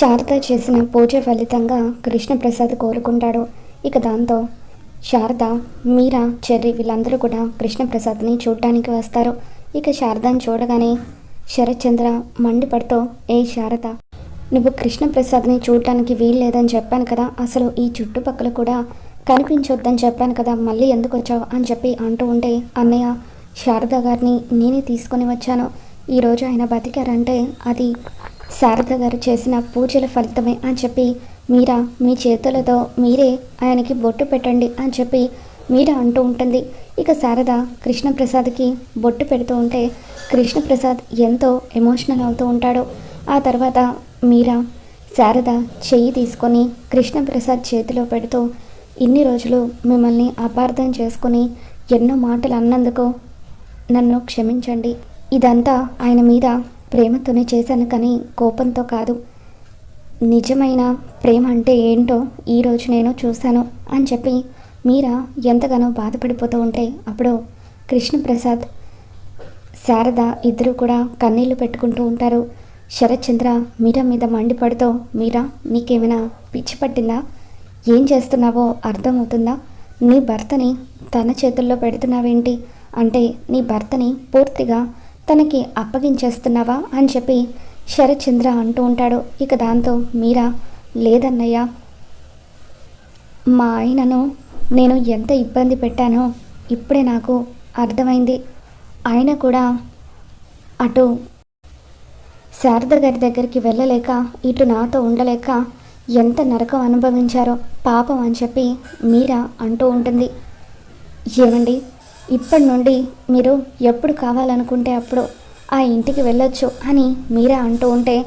శారద చేసిన పూజ ఫలితంగా కృష్ణప్రసాద్ కోరుకుంటాడు. ఇక దాంతో శారద మీరా చెర్రి వీళ్ళందరూ కూడా కృష్ణప్రసాద్ని చూడటానికి వస్తారు. ఇక శారదని చూడగానే శరత్చంద్ర మండిపడుతూ ఏ శారద నువ్వు కృష్ణప్రసాద్ని చూడటానికి వీల్లేదని చెప్పాను కదా. అసలు ఈ చుట్టుపక్కల కూడా కనిపించొద్దని చెప్పాను కదా. మళ్ళీ ఎందుకు వచ్చావు? అని చెప్పి అంటూ ఉంటే అన్నయ్య శారద గారిని నేనే తీసుకొని వచ్చాను. ఈరోజు ఆయన బతికారంటే అది శారద గారు చేసిన పూజల ఫలితమే అని చెప్పి మీరా మీ చేతులతో మీరే ఆయనకి బొట్టు పెట్టండి అని చెప్పి మీరా అంటూ ఉంటుంది. ఇక శారద కృష్ణప్రసాద్కి బొట్టు పెడుతూ ఉంటే కృష్ణప్రసాద్ ఎంతో ఎమోషనల్ అవుతూ ఉంటాడు. ఆ తర్వాత మీరా శారద చెయ్యి తీసుకొని కృష్ణప్రసాద్ చేతిలో పెడుతూ ఇన్ని రోజులు మిమ్మల్ని అపార్థం చేసుకొని ఎన్నో మాటలు అన్నందుకు నన్ను క్షమించండి. ఇదంతా ఆయన మీద ప్రేమతోనే చేశాను కానీ కోపంతో కాదు. నిజమైన ప్రేమ అంటే ఏంటో ఈరోజు నేను చూశాను అని చెప్పి మీరా ఎంతగానో బాధపడిపోతూ ఉంటే అప్పుడు కృష్ణప్రసాద్ శారద ఇద్దరు కూడా కన్నీళ్ళు పెట్టుకుంటూ ఉంటారు. శరత్చంద్ర మీరా మీద మండిపడుతూ మీరా నీకేమైనా పిచ్చి పట్టిందా? ఏం చేస్తున్నావో అర్థమవుతుందా? నీ భర్తని తన చేతుల్లో పెడుతున్నావేంటి? అంటే నీ భర్తని పూర్తిగా తనకి అప్పగించేస్తున్నావా అని చెప్పి శరత్చంద్ర అంటూ ఉంటాడు. ఇక దాంతో మీరా లేదన్నయ్య మా ఆయనను నేను ఎంత ఇబ్బంది పెట్టానో ఇప్పుడే నాకు అర్థమైంది. ఆయన కూడా అటు శారద గారి దగ్గరికి వెళ్ళలేక ఇటు నాతో ఉండలేక ఎంత నరకం అనుభవించారో పాపం అని చెప్పి మీరా అంటూ ఉంటుంది. ఏమండి? ఇప్పటి నుండి మీరు ఎప్పుడు కావాలనుకుంటే అప్పుడు ఆ ఇంటికి వెళ్ళొచ్చు అని మీరా అంటూ ఉంటే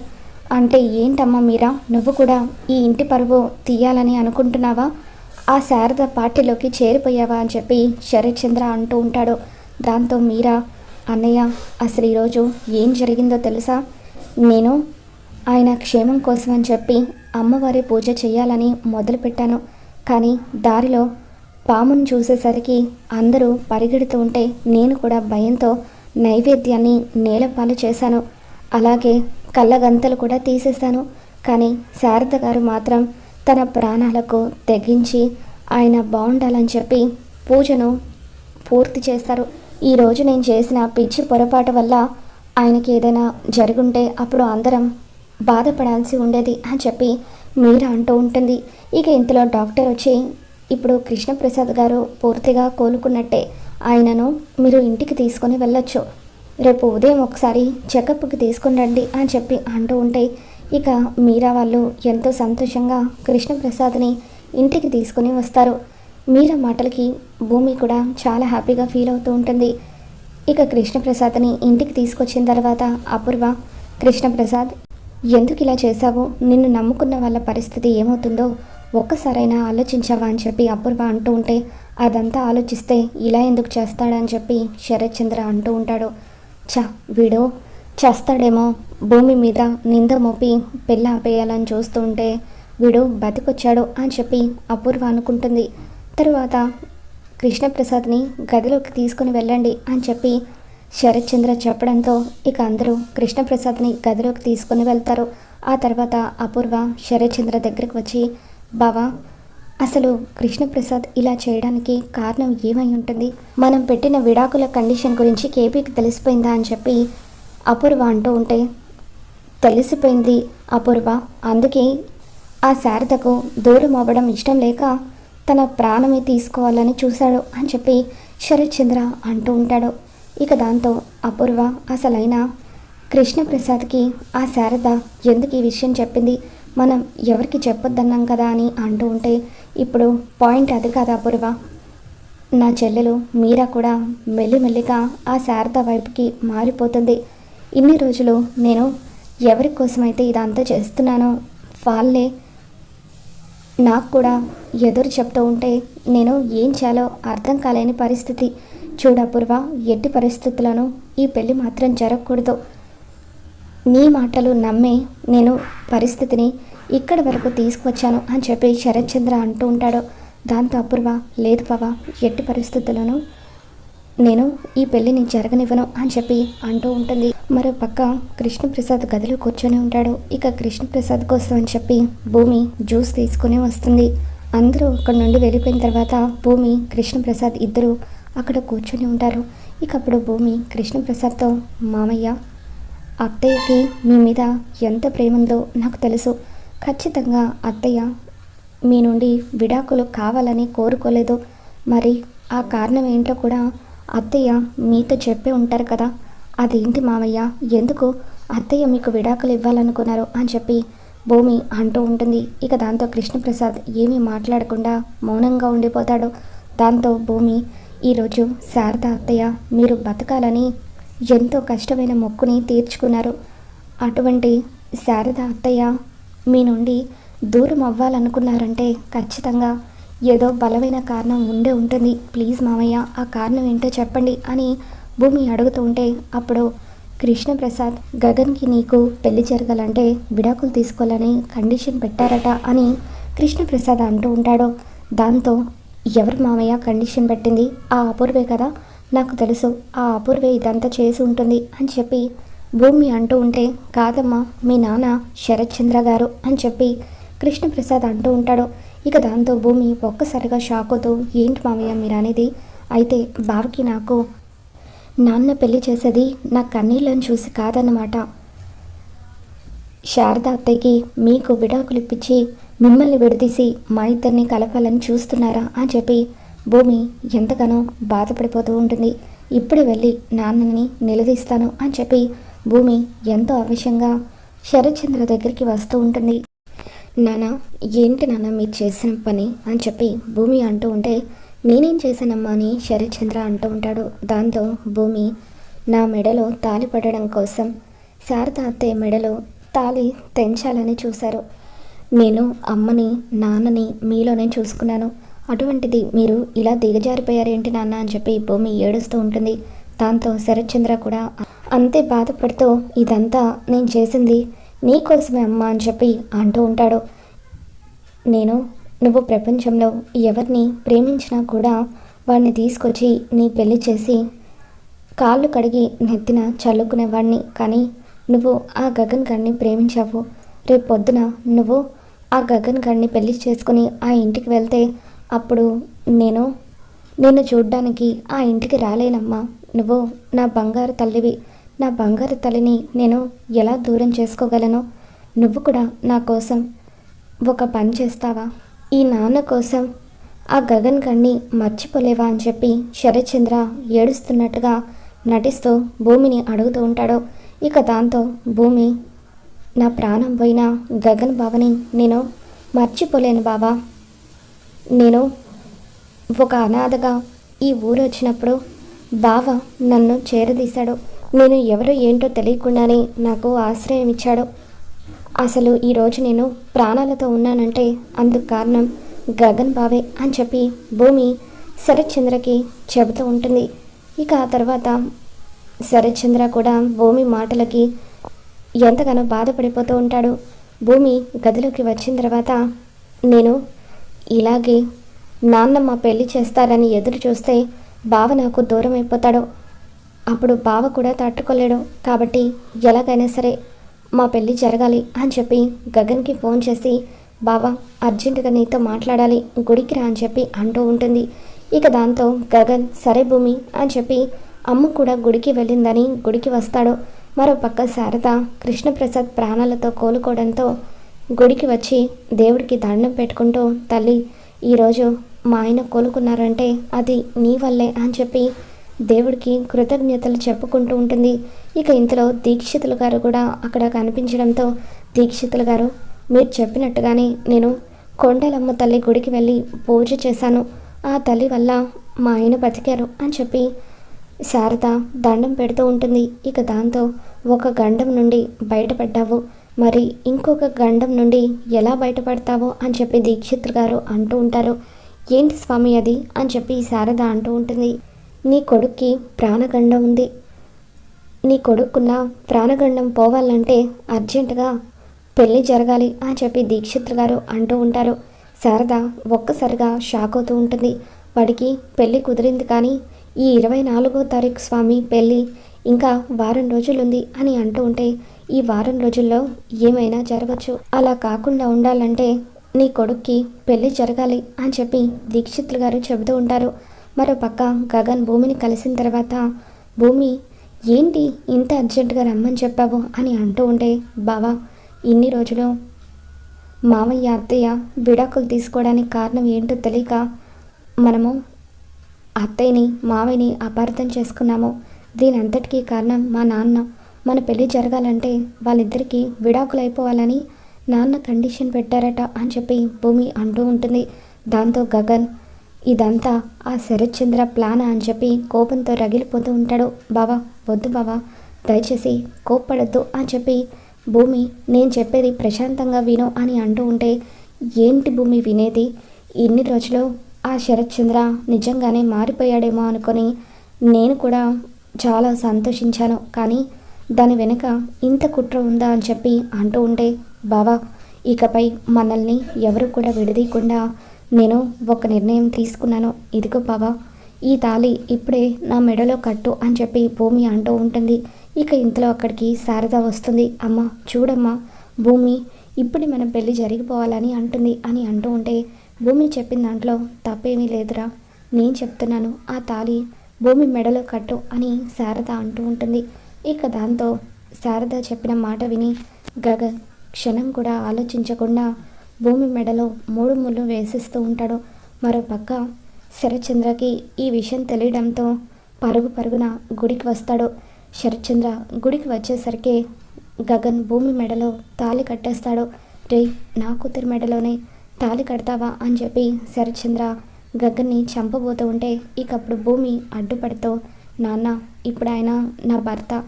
అంటే ఏంటమ్మా మీరా? నువ్వు కూడా ఈ ఇంటి పరువు తీయాలని అనుకుంటున్నావా? ఆ శారద పార్టీలోకి చేరిపోయావా అని చెప్పి శరత్చంద్ర అంటూ ఉంటాడు. దాంతో మీరా అన్నయ్య అసలు ఈరోజు ఏం జరిగిందో తెలుసా? నేను ఆయన క్షేమం కోసం అని చెప్పి అమ్మవారి పూజ చేయాలని మొదలుపెట్టాను. కానీ దారిలో పామును చూసేసరికి అందరూ పరిగెడుతూ ఉంటే నేను కూడా భయంతో నైవేద్యాన్ని నేలపాలు చేశాను. అలాగే కళ్ళగంతలు కూడా తీసేశాను. కానీ శారద గారు మాత్రం తన ప్రాణాలకు తెగించి ఆయన బాగుండాలని చెప్పి పూజను పూర్తి చేస్తారు. ఈరోజు నేను చేసిన పిచ్చి పొరపాటు వల్ల ఆయనకి ఏదైనా జరుగుంటే అప్పుడు అందరం బాధపడాల్సి ఉండేది అని చెప్పి మీరా అంటూ ఉంటుంది. ఇక ఇంతలో డాక్టర్ వచ్చి ఇప్పుడు కృష్ణప్రసాద్ గారు పూర్తిగా కోలుకున్నట్టే ఆయనను మీరు ఇంటికి తీసుకొని వెళ్ళొచ్చు. రేపు ఉదయం ఒకసారి చెకప్కి తీసుకుని రండి అని చెప్పి అంటూ ఉంటే ఇక మీరా వాళ్ళు ఎంతో సంతోషంగా కృష్ణప్రసాద్ని ఇంటికి తీసుకొని వస్తారు. మీరా మాటలకి భూమి కూడా చాలా హ్యాపీగా ఫీల్ అవుతూ ఉంటుంది. ఇక కృష్ణప్రసాద్ని ఇంటికి తీసుకొచ్చిన తర్వాత అపూర్వ కృష్ణప్రసాద్ ఎందుకు ఇలా చేశావు? నిన్ను నమ్ముకున్న వాళ్ళ పరిస్థితి ఏమవుతుందో ఒక్కసారైనా ఆలోచించావా అని చెప్పి అపూర్వ అంటూ ఉంటే అదంతా ఆలోచిస్తే ఇలా ఎందుకు చేస్తాడని చెప్పి శరత్చంద్ర అంటూ ఉంటాడు. చ వీడు చేస్తాడేమో భూమి మీద నింద మోపి పెళ్ళి ఆపేయాలని చూస్తూ ఉంటే వీడు బతికొచ్చాడు అని చెప్పి అపూర్వ అనుకుంటుంది. తరువాత కృష్ణప్రసాద్ని గదిలోకి తీసుకుని వెళ్ళండి అని చెప్పి శరత్చంద్ర చెప్పడంతో ఇక అందరూ కృష్ణప్రసాద్ని గదిలోకి తీసుకుని వెళ్తారు. ఆ తర్వాత అపూర్వ శరత్చంద్ర దగ్గరికి వచ్చి బావా అసలు కృష్ణప్రసాద్ ఇలా చేయడానికి కారణం ఏమై ఉంటుంది? మనం పెట్టిన విడాకుల కండిషన్ గురించి కేపీకి తెలిసిపోయిందా అని చెప్పి అపూర్వ అంటూ ఉంటే తెలిసిపోయింది అపూర్వ. అందుకే ఆ శారదకు దూరం అవ్వడం ఇష్టం లేక తన ప్రాణమే తీసుకోవాలని చూశాడు అని చెప్పి శరత్చంద్ర అంటూ ఉంటాడు. ఇక దాంతో అపూర్వ అసలైన కృష్ణప్రసాద్కి ఆ శారద ఎందుకు ఈ విషయం చెప్పింది? మనం ఎవరికి చెప్పొద్దన్నాం కదా అని అంటూ ఉంటే ఇప్పుడు పాయింట్ అది కదా అపూర్వ? నా చెల్లెలు మీరా కూడా మెల్లిమెల్లిగా ఆ శారద వైపుకి మారిపోతుంది. ఇన్ని రోజులు నేను ఎవరి కోసమైతే ఇదంతా చేస్తున్నానో వాళ్ళే నాకు కూడా ఎదురు చెప్తూ ఉంటే నేను ఏం చేయాలో అర్థం కాలేని పరిస్థితి. చూడపూర్వ ఎట్టి పరిస్థితులను ఈ పెళ్ళి మాత్రం జరగకూడదు. నీ మాటలు నమ్మే నేను పరిస్థితిని ఇక్కడి వరకు తీసుకువచ్చాను అని చెప్పి శరత్చంద్ర అంటూ ఉంటాడు. దాంతో అపూర్వ లేదు పవా ఎట్టి పరిస్థితులను నేను ఈ పెళ్ళిని జరగనివ్వను అని చెప్పి అంటూ ఉంటుంది. మరో పక్క కృష్ణప్రసాద్ గదిలో కూర్చొని ఉంటాడు. ఇక కృష్ణప్రసాద్ కోసం అని చెప్పి భూమి జ్యూస్ తీసుకుని వస్తుంది. అందరూ అక్కడ నుండి వెళ్ళిపోయిన తర్వాత భూమి కృష్ణప్రసాద్ ఇద్దరు అక్కడ కూర్చొని ఉంటారు. ఇక అప్పుడు భూమి కృష్ణప్రసాద్తో మామయ్య అత్తయ్యకి మీ మీద ఎంత ప్రేమ ఉందో నాకు తెలుసు. ఖచ్చితంగా అత్తయ్య మీ నుండి విడాకులు కావాలని కోరుకోలేదు. మరి ఆ కారణం ఏంటో కూడా అత్తయ్య మీతో చెప్పే ఉంటారు కదా. అదేంటి మామయ్య? ఎందుకు అత్తయ్య మీకు విడాకులు ఇవ్వాలనుకున్నారు అని చెప్పి భూమి అంటూ ఉంటుంది. ఇక దాంతో కృష్ణప్రసాద్ ఏమీ మాట్లాడకుండా మౌనంగా ఉండిపోతాడు. దాంతో భూమి ఈరోజు శారద అత్తయ్య మీరు బతకాలని ఎంతో కష్టమైన మొక్కుని తీర్చుకున్నారు. అటువంటి శారద అత్తయ్య మీ నుండి దూరం అవ్వాలనుకున్నారంటే ఖచ్చితంగా ఏదో బలమైన కారణం ఉండే ఉంటుంది. ప్లీజ్ మామయ్య ఆ కారణం ఏంటో చెప్పండి అని భూమి అడుగుతూ ఉంటే అప్పుడు కృష్ణప్రసాద్ గగన్కి నీకు పెళ్ళి జరగాలంటే విడాకులు తీసుకోవాలని కండిషన్ పెట్టారట అని కృష్ణప్రసాద్ అంటూ ఉంటాడు. దాంతో ఎవరు మామయ్య కండిషన్ పెట్టింది? ఆ అపూర్వే కదా? నాకు తెలుసు ఆ అపూర్వే ఇదంతా చేసి ఉంటుంది అని చెప్పి భూమి అంటూ ఉంటే కాదమ్మా మీ నాన్న శరత్చంద్ర గారు అని చెప్పి కృష్ణప్రసాద్ అంటూ ఉంటాడు. ఇక దాంతో భూమి ఒక్కసారిగా షాక్ అవుతూ ఏంటి మామయ్య మీరు అనేది? అయితే బావకి నాకు నాన్న పెళ్ళి చేసేది నా కన్నీళ్ళని చూసి కాదన్నమాట. శారద అత్తయ్యకి మీకు విడాకులు ఇప్పించి మిమ్మల్ని విడదీసి మా ఇద్దరిని కలపాలని చూస్తున్నారా? అని చెప్పి భూమి ఎంతగానో బాధపడిపోతూ ఉంటుంది. ఇప్పుడే వెళ్ళి నాన్నని నిలదీస్తాను అని చెప్పి భూమి ఎంతో ఆవేశంగా శరత్చంద్ర దగ్గరికి వస్తూ ఉంటుంది. నాన్న ఏంటి నాన్న మీరు చేసిన పని? అని చెప్పి భూమి అంటూ ఉంటే నేనేం చేశానమ్మా? అని శరత్చంద్ర అంటూ ఉంటాడు. దాంతో భూమి నా మెడలో తాలి పడడం కోసం శారద అత్తయ్య మెడలో తాలి తెంచాలని చూశారు. నేను అమ్మని నాన్నని మీలోనే చూసుకున్నాను. అటువంటిది మీరు ఇలా దిగజారిపోయారేంటి నాన్న అని చెప్పి భూమి ఏడుస్తూ ఉంటుంది. దాంతో శరత్చంద్ర కూడా అంతే బాధపడుతూ ఇదంతా నేను చేసింది నీకోసమే అమ్మ అని చెప్పి అంటూ ఉంటాడు. నేను నువ్వు ప్రపంచంలో ఎవరిని ప్రేమించినా కూడా వాడిని తీసుకొచ్చి నీ పెళ్ళి చేసి కాళ్ళు కడిగి నెత్తిన చల్లుకునేవాడిని కానీ నువ్వు ఆ గగన్ గారిని ప్రేమించావు. రేపు పొద్దున నువ్వు ఆ గగన్ గారిని పెళ్ళి చేసుకుని ఆ ఇంటికి వెళ్తే అప్పుడు నేను నిన్ను చూడ్డానికి ఆ ఇంటికి రాలేనమ్మా. నువ్వు నా బంగారు తల్లివి. నా బంగారు తల్లిని నేను ఎలా దూరం చేసుకోగలను? నువ్వు కూడా నా కోసం ఒక పని చేస్తావా? ఈ నాన్న కోసం ఆ గగన్ గణ్ణి మర్చిపోలేవా? అని చెప్పి శరత్చంద్ర ఏడుస్తున్నట్టుగా నటిస్తూ భూమిని అడుగుతూ ఉంటాడు. ఇక దాంతో భూమి నా ప్రాణం పోయిన గగన్ బావని నేను మర్చిపోలేను బావా. నేను ఒక అనాథగా ఈ ఊరు వచ్చినప్పుడు బావ నన్ను చేరదీశాడు. నేను ఎవరు ఏంటో తెలియకుండానే నాకు ఆశ్రయం ఇచ్చాడు. అసలు ఈరోజు నేను ప్రాణాలతో ఉన్నానంటే అందుకు కారణం గగన్ బావే అని చెప్పి భూమి శరత్చంద్రకి చెబుతూ ఉంటుంది. ఇక ఆ తర్వాత శరత్చంద్ర కూడా భూమి మాటలకి ఎంతగానో బాధపడిపోతూ ఉంటాడు. భూమి గదిలోకి వచ్చిన తర్వాత నేను ఇలాగే నాన్నమ్మ పెళ్ళి చేస్తారని ఎదురు చూస్తే బావ నాకు దూరం అయిపోతాడు. అప్పుడు బావ కూడా తట్టుకోలేడు. కాబట్టి ఎలాగైనా సరే మా పెళ్ళి జరగాలి అని చెప్పి గగన్కి ఫోన్ చేసి బావ అర్జెంటుగా నీతో మాట్లాడాలి గుడికి రా అని చెప్పి అంటూ ఉంటుంది. ఇక దాంతో గగన్ సరే భూమి అని చెప్పి అమ్మ కూడా గుడికి వెళ్ళిందని గుడికి వస్తాడు. మరో పక్క శారద కృష్ణప్రసాద్ ప్రాణాలతో కోలుకోవడంతో గుడికి వచ్చి దేవుడికి దండం పెట్టుకుంటూ తల్లి ఈరోజు మా ఆయన కోలుకున్నారంటే అది నీ వల్లే అని చెప్పి దేవుడికి కృతజ్ఞతలు చెప్పుకుంటూ ఉంటుంది. ఇక ఇంతలో దీక్షితులు గారు కూడా అక్కడ కనిపించడంతో దీక్షితులు గారు మీరు చెప్పినట్టుగానే నేను కొండలమ్మ తల్లి గుడికి వెళ్ళి పూజ చేశాను. ఆ తల్లి వల్ల మా ఆయన బతికారు అని చెప్పి శారద దండం పెడుతూ ఉంటుంది. ఇక దాంతో ఒక గండం నుండి బయటపడ్డావు. మరి ఇంకొక గండం నుండి ఎలా బయటపడతావో అని చెప్పి దీక్షిత్ గారు అంటూ ఉంటారు. ఏంటి స్వామి అది? అని చెప్పి శారద అంటూ ఉంటుంది. నీ కొడుక్కి ప్రాణగండం ఉంది. నీ కొడుకున్న ప్రాణగండం పోవాలంటే అర్జెంటుగా పెళ్ళి జరగాలి అని చెప్పి దీక్షిత్ గారు అంటూ ఉంటారు. శారద ఒక్కసారిగా షాక్ అవుతూ ఉంటుంది. వాడికి పెళ్ళి కుదిరింది కానీ ఈ ఇరవై నాలుగో తారీఖు స్వామి పెళ్ళి ఇంకా వారం రోజులుంది అని అంటూ ఉంటే ఈ వారం రోజుల్లో ఏమైనా జరగచ్చు. అలా కాకుండా ఉండాలంటే నీ కొడుక్కి పెళ్ళి జరగాలి అని చెప్పి దీక్షితులు గారు చెబుతూ ఉంటారు. మరో పక్క గగన్ భూమిని కలిసిన తర్వాత భూమి ఏంటి ఇంత అర్జెంటుగా రమ్మని చెప్పావు? అని అంటూ ఉంటే బావా ఇన్ని రోజులు మామయ్య అత్తయ్య విడాకులు తీసుకోవడానికి కారణం ఏంటో తెలియక మనము అత్తయ్యని మావయ్యని అపార్థం చేసుకున్నాము. దీని అంతటికీ కారణం మా నాన్న. మన పెళ్ళి జరగాలంటే వాళ్ళిద్దరికీ విడాకులు అయిపోవాలని నాన్న కండిషన్ పెట్టారట అని చెప్పి భూమి అంటూ ఉంటుంది. దాంతో గగన్ ఇదంతా ఆ శరత్చంద్ర ప్లాన్? అని చెప్పి కోపంతో రగిలిపోతూ ఉంటాడు. బావా వద్దు బావా దయచేసి కోప్పడద్దు అని చెప్పి భూమి నేను చెప్పేది ప్రశాంతంగా విను అని అంటూ ఉంటే ఏంటి భూమి వినేది? ఇన్ని రోజులు ఆ శరత్చంద్ర నిజంగానే మారిపోయాడేమో అనుకొని నేను కూడా చాలా సంతోషించాను. కానీ దాని వెనుక ఇంత కుట్ర ఉందా అని చెప్పి అంటూ ఉంటే బావా ఇకపై మనల్ని ఎవరు కూడా విడదీయకుండా నేను ఒక నిర్ణయం తీసుకున్నాను. ఇదిగో బావా ఈ తాళి ఇప్పుడే నా మెడలో కట్టు అని చెప్పి భూమి అంటూ ఉంటుంది. ఇక ఇంతలో అక్కడికి శారద వస్తుంది. అమ్మ చూడమ్మా భూమి ఇప్పుడే మన పెళ్ళి జరిగిపోవాలని అంటుంది అని అంటూ ఉంటే భూమి చెప్పిన దాంట్లో తప్పేమీ లేదురా. నేను చెప్తున్నాను ఆ తాళి భూమి మెడలో కట్టు అని శారద అంటూ ఉంటుంది. ఇక దాంతో శారద చెప్పిన మాట విని గగ క్షణం కూడా ఆలోచించకుండా భూమి మెడలో మూడు ముళ్ళు వేసిస్తూ ఉంటాడు. మరో పక్క శరచంద్రకి ఈ విషయం తెలియడంతో పరుగు పరుగున గుడికి వస్తాడు. శరత్చంద్ర గుడికి వచ్చేసరికి గగన్ భూమి మెడలో తాళి కట్టేస్తాడు. రే నా కూతురు మెడలోనే తాళి కడతావా? అని చెప్పి శరత్చంద్ర గగన్ని చంపబోతూ ఉంటే ఇక అప్పుడు భూమి అడ్డుపడుతూ నాన్న ఇప్పుడు ఆయన నా భర్త.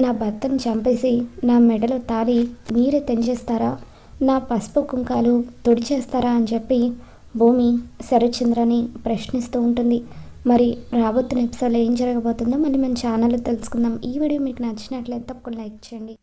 నా భర్తను చంపేసి నా మెడలో తాళి మీరే తెంచేస్తారా? నా పసుపు కుంకాలు తుడిచేస్తారా? అని చెప్పి భూమి శరత్చంద్రని ప్రశ్నిస్తూ ఉంటుంది. మరి రాబోతున్న ఎపిసోడ్లో ఏం జరగబోతుందో మళ్ళీ మన ఛానల్లో తెలుసుకుందాం. ఈ వీడియో మీకు నచ్చినట్లయితే తప్పకుండా లైక్ చేయండి.